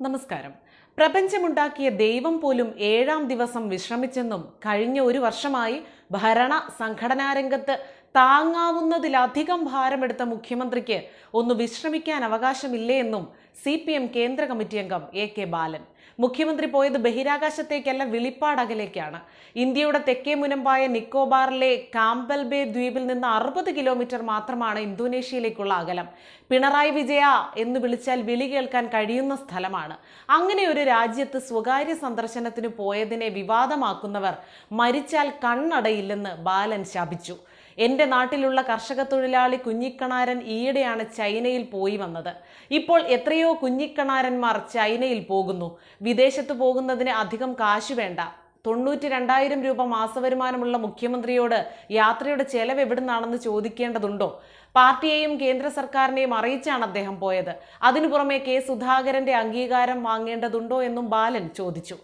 നമസ്കാരം. പ്രപഞ്ചമുണ്ടാക്കിയ ദൈവം പോലും ഏഴാം ദിവസം വിശ്രമിച്ചെന്നും കഴിഞ്ഞ ഒരു വർഷമായി ഭരണ സംഘടനാ രംഗത്ത് താങ്ങാവുന്നതിലധികം ഭാരമെടുത്ത മുഖ്യമന്ത്രിക്ക് ഒന്ന് വിശ്രമിക്കാൻ അവകാശമില്ലേ എന്നും സി പി എം കേന്ദ്ര കമ്മിറ്റി അംഗം എ കെ ബാലൻ. മുഖ്യമന്ത്രി പോയത് ബഹിരാകാശത്തേക്കല്ല വിളിപ്പാടകലേക്കാണ്. ഇന്ത്യയുടെ തെക്കേ മുനമ്പായ നിക്കോബാറിലെ കാംബൽബേ ദ്വീപിൽ നിന്ന് അറുപത് കിലോമീറ്റർ മാത്രമാണ് ഇന്തോനേഷ്യയിലേക്കുള്ള അകലം. പിണറായി വിജയ എന്ന് വിളിച്ചാൽ വിളി കേൾക്കാൻ കഴിയുന്ന സ്ഥലമാണ്. അങ്ങനെ ഒരു രാജ്യത്ത് സ്വകാര്യ സന്ദർശനത്തിന് പോയതിനെ വിവാദമാക്കുന്നവർ മരിച്ചാൽ കണ്ണടയില്ലെന്ന് ബാലൻ ശപിച്ചു. എന്റെ നാട്ടിലുള്ള കർഷക തൊഴിലാളി കുഞ്ഞിക്കണാരൻ ഈയിടെയാണ് ചൈനയിൽ പോയി വന്നത്. ഇപ്പോൾ എത്രയോ കുഞ്ഞിക്കണാരന്മാർ ചൈനയിൽ പോകുന്നു. വിദേശത്ത് പോകുന്നതിന് അധികം കാശ് വേണ്ട. തൊണ്ണൂറ്റി രണ്ടായിരം രൂപ മാസവരുമാനമുള്ള മുഖ്യമന്ത്രിയോട് യാത്രയുടെ ചെലവ് എവിടുന്നാണെന്ന് ചോദിക്കേണ്ടതുണ്ടോ? പാർട്ടിയെയും കേന്ദ്ര സർക്കാരിനെയും അറിയിച്ചാണ് അദ്ദേഹം പോയത്. അതിനു പുറമെ കെ സുധാകരന്റെ അംഗീകാരം വാങ്ങേണ്ടതുണ്ടോ എന്നും ബാലൻ ചോദിച്ചു.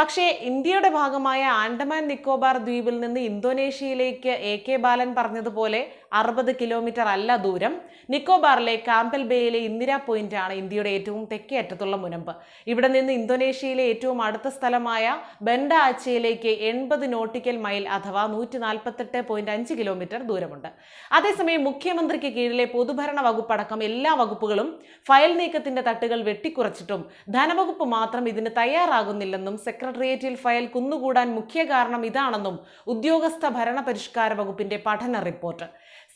പക്ഷേ ഇന്ത്യയുടെ ഭാഗമായ ആൻഡമാൻ നിക്കോബാർ ദ്വീപിൽ നിന്ന് ഇന്തോനേഷ്യയിലേക്ക് എ കെ ബാലൻ പറഞ്ഞതുപോലെ അറുപത് കിലോമീറ്റർ അല്ല ദൂരം. നിക്കോബാറിലെ കാമ്പൽ ബേയിലെ ഇന്ദിര ആണ് ഇന്ത്യയുടെ ഏറ്റവും തെക്കേ അറ്റത്തുള്ള മുനമ്പ്. ഇവിടെ നിന്ന് ഇന്തോനേഷ്യയിലെ ഏറ്റവും അടുത്ത സ്ഥലമായ ബെൻഡ ആച്ചയിലേക്ക് എൺപത് നോട്ടിക്കൽ മൈൽ അഥവാ നൂറ്റി നാൽപ്പത്തെട്ട് പോയിന്റ് അഞ്ച് കിലോമീറ്റർ ദൂരമുണ്ട്. അതേസമയം മുഖ്യമന്ത്രിക്ക് കീഴിലെ പൊതുഭരണ വകുപ്പടക്കം എല്ലാ വകുപ്പുകളും ഫയൽ നീക്കത്തിന്റെ തട്ടുകൾ വെട്ടിക്കുറച്ചിട്ടും ധനവകുപ്പ് മാത്രം ഇതിന് തയ്യാറാകുന്നില്ലെന്നും സെക്രട്ടേറിയറ്റിൽ ഫയൽ കുന്നുകൂടാൻ മുഖ്യ കാരണം ഇതാണെന്നും ഉദ്യോഗസ്ഥ ഭരണ പരിഷ്കാര വകുപ്പിന്റെ പഠന റിപ്പോർട്ട്.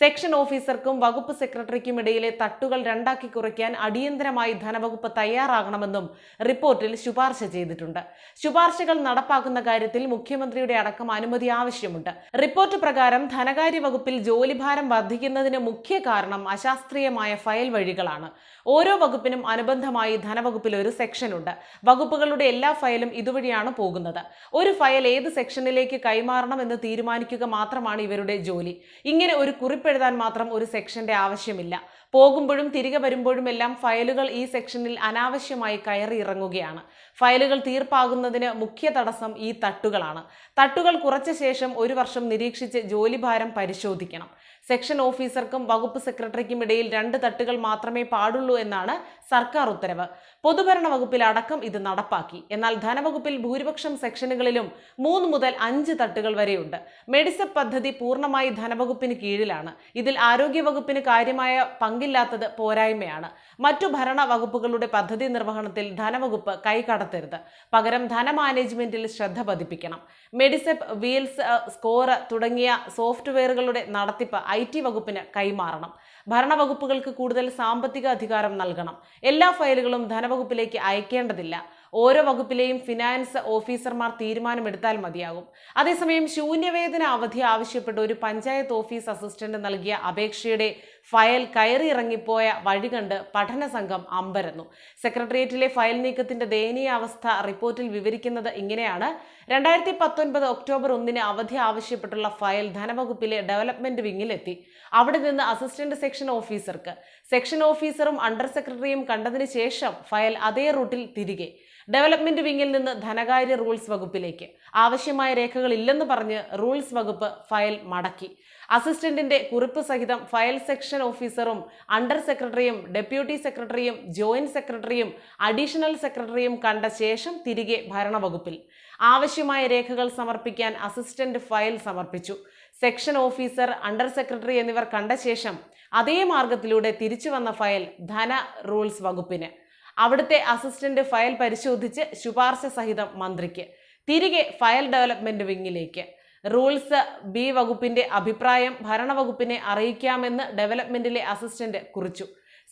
സെക്ഷൻ ഓഫീസർക്കും വകുപ്പ് സെക്രട്ടറിക്കും ഇടയിലെ തട്ടുകൾ രണ്ടാക്കി കുറയ്ക്കാൻ അടിയന്തരമായി ധനവകുപ്പ് തയ്യാറാകണമെന്നും റിപ്പോർട്ടിൽ ശുപാർശ ചെയ്തിട്ടുണ്ട്. ശുപാർശകൾ നടപ്പാക്കുന്ന കാര്യത്തിൽ മുഖ്യമന്ത്രിയുടെ അടക്കം അനുമതി ആവശ്യമുണ്ട്. റിപ്പോർട്ട് പ്രകാരം ധനകാര്യ വകുപ്പിൽ ജോലിഭാരം വർദ്ധിക്കുന്നതിന് മുഖ്യ കാരണം അശാസ്ത്രീയമായ ഫയൽ വഴികളാണ്. ഓരോ വകുപ്പിനും അനുബന്ധമായി ധനവകുപ്പിൽ ഒരു സെക്ഷനുണ്ട് വകുപ്പുകളുടെ എല്ലാ ഫയലും ഇതുവഴിയാണ് പോകുന്നത്. ഒരു ഫയൽ ഏത് സെക്ഷനിലേക്ക് കൈമാറണം എന്ന് തീരുമാനിക്കുക മാത്രമാണ് ഇവരുടെ ജോലി. ഇങ്ങനെ ഒരു കുറിപ്പെഴുതാൻ മാത്രം ഒരു സെക്ഷന്റെ ആവശ്യമില്ല. പോകുമ്പോഴും തിരികെ വരുമ്പോഴും എല്ലാം ഫയലുകൾ ഈ സെക്ഷനിൽ അനാവശ്യമായി കയറി ഇറങ്ങുകയാണ്. ഫയലുകൾ തീർപ്പാകുന്നതിന് മുഖ്യ തടസ്സം ഈ തട്ടുകളാണ്. തട്ടുകൾ കുറച്ച ശേഷം ഒരു വർഷം നിരീക്ഷിച്ച് ജോലിഭാരം പരിശോധിക്കണം. സെക്ഷൻ ഓഫീസർക്കും വകുപ്പ് സെക്രട്ടറിക്കും ഇടയിൽ രണ്ട് തട്ടുകൾ മാത്രമേ പാടുള്ളൂ എന്നാണ് സർക്കാർ ഉത്തരവ്. പൊതുഭരണ വകുപ്പിൽ അടക്കം ഇത് നടപ്പാക്കി. എന്നാൽ ധനവകുപ്പിൽ ഭൂരിപക്ഷം സെക്ഷനുകളിലും മൂന്ന് മുതൽ അഞ്ച് തട്ടുകൾ വരെയുണ്ട്. മെഡിസെപ് പദ്ധതി പൂർണമായി ധനവകുപ്പിന് കീഴിലാണ്. ഇതിൽ ആരോഗ്യവകുപ്പിന് കാര്യമായ പങ്കില്ലാത്തത് പോരായ്മയാണ്. മറ്റു ഭരണ വകുപ്പുകളുടെ പദ്ധതി നിർവഹണത്തിൽ ധനവകുപ്പ് കൈകടത്തരുത്. പകരം ധന മാനേജ്മെന്റിൽ ശ്രദ്ധ പതിപ്പിക്കണം. മെഡിസെപ് വീൽസ് സ്കോർ തുടങ്ങിയ സോഫ്റ്റ്വെയറുകളുടെ നടത്തിപ്പ് ഐ ടി വകുപ്പിന് കൈമാറണം. ഭരണവകുപ്പുകൾക്ക് കൂടുതൽ സാമ്പത്തിക അധികാരം നൽകണം. എല്ലാ ഫയലുകളും ധനവകുപ്പിലേക്ക് അയക്കേണ്ടതില്ല. ഓരോ വകുപ്പിലെയും ഫിനാൻസ് ഓഫീസർമാർ തീരുമാനമെടുത്താൽ മതിയാകും. അതേസമയം ശൂന്യവേതന അവധി ആവശ്യപ്പെട്ട് ഒരു പഞ്ചായത്ത് ഓഫീസ് അസിസ്റ്റന്റ് നൽകിയ അപേക്ഷയുടെ ഫയൽ കയറിയിറങ്ങിപ്പോയ വഴി കണ്ട് പഠന സംഘം അമ്പരന്നു. സെക്രട്ടേറിയറ്റിലെ ഫയൽ നീക്കത്തിന്റെ ദയനീയ അവസ്ഥ റിപ്പോർട്ടിൽ വിവരിക്കുന്നത് ഇങ്ങനെയാണ്. രണ്ടായിരത്തി പത്തൊൻപത് ഒക്ടോബർ ഒന്നിന് അവധി ആവശ്യപ്പെട്ടുള്ള ഫയൽ ധനവകുപ്പിലെ ഡെവലപ്മെന്റ് വിങ്ങിലെത്തി അവിടെ നിന്ന് അസിസ്റ്റന്റ് സെക്ഷൻ ഓഫീസർക്ക് സെക്ഷൻ ഓഫീസറും അണ്ടർ സെക്രട്ടറിയും കണ്ടതിന് ശേഷം ഫയൽ അതേ റൂട്ടിൽ തിരികെ. ഡെവലപ്മെന്റ് വിങ്ങിൽ നിന്ന് ധനകാര്യ റൂൾസ് വകുപ്പിലേക്ക്. ആവശ്യമായ രേഖകൾ ഇല്ലെന്ന് പറഞ്ഞ് റൂൾസ് വകുപ്പ് ഫയൽ മടക്കി. അസിസ്റ്റന്റിന്റെ കുറിപ്പ് സഹിതം ഫയൽ സെക്ഷൻ ഓഫീസറും അണ്ടർ സെക്രട്ടറിയും ഡെപ്യൂട്ടി സെക്രട്ടറിയും ജോയിന്റ് സെക്രട്ടറിയും അഡീഷണൽ സെക്രട്ടറിയും കണ്ട ശേഷം തിരികെ ഭരണവകുപ്പിൽ. ആവശ്യമായ രേഖകൾ സമർപ്പിക്കാൻ അസിസ്റ്റന്റ് ഫയൽ സമർപ്പിച്ചു. സെക്ഷൻ ഓഫീസർ അണ്ടർ സെക്രട്ടറി എന്നിവർ കണ്ട ശേഷം അതേ മാർഗത്തിലൂടെ തിരിച്ചു വന്ന ഫയൽ ധന റൂൾസ് വകുപ്പിന്. അവിടുത്തെ അസിസ്റ്റന്റ് ഫയൽ പരിശോധിച്ച് ശുപാർശ സഹിതം മന്ത്രിക്ക്. തിരികെ ഫയൽ ഡെവലപ്മെന്റ് വിങ്ങിലേക്ക്. റൂൾസ് ബി വകുപ്പിന്റെ അഭിപ്രായം ഭരണവകുപ്പിനെ അറിയിക്കാമെന്ന് ഡെവലപ്മെന്റിലെ അസിസ്റ്റന്റ് കുറിച്ചു.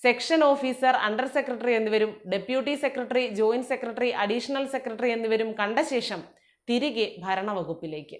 സെക്ഷൻ ഓഫീസർ അണ്ടർ സെക്രട്ടറി എന്നിവരും deputy secretary joint secretary additional secretary എന്നിവരും കണ്ട ശേഷം തിരികെ ഭരണവകുപ്പിലേക്ക്.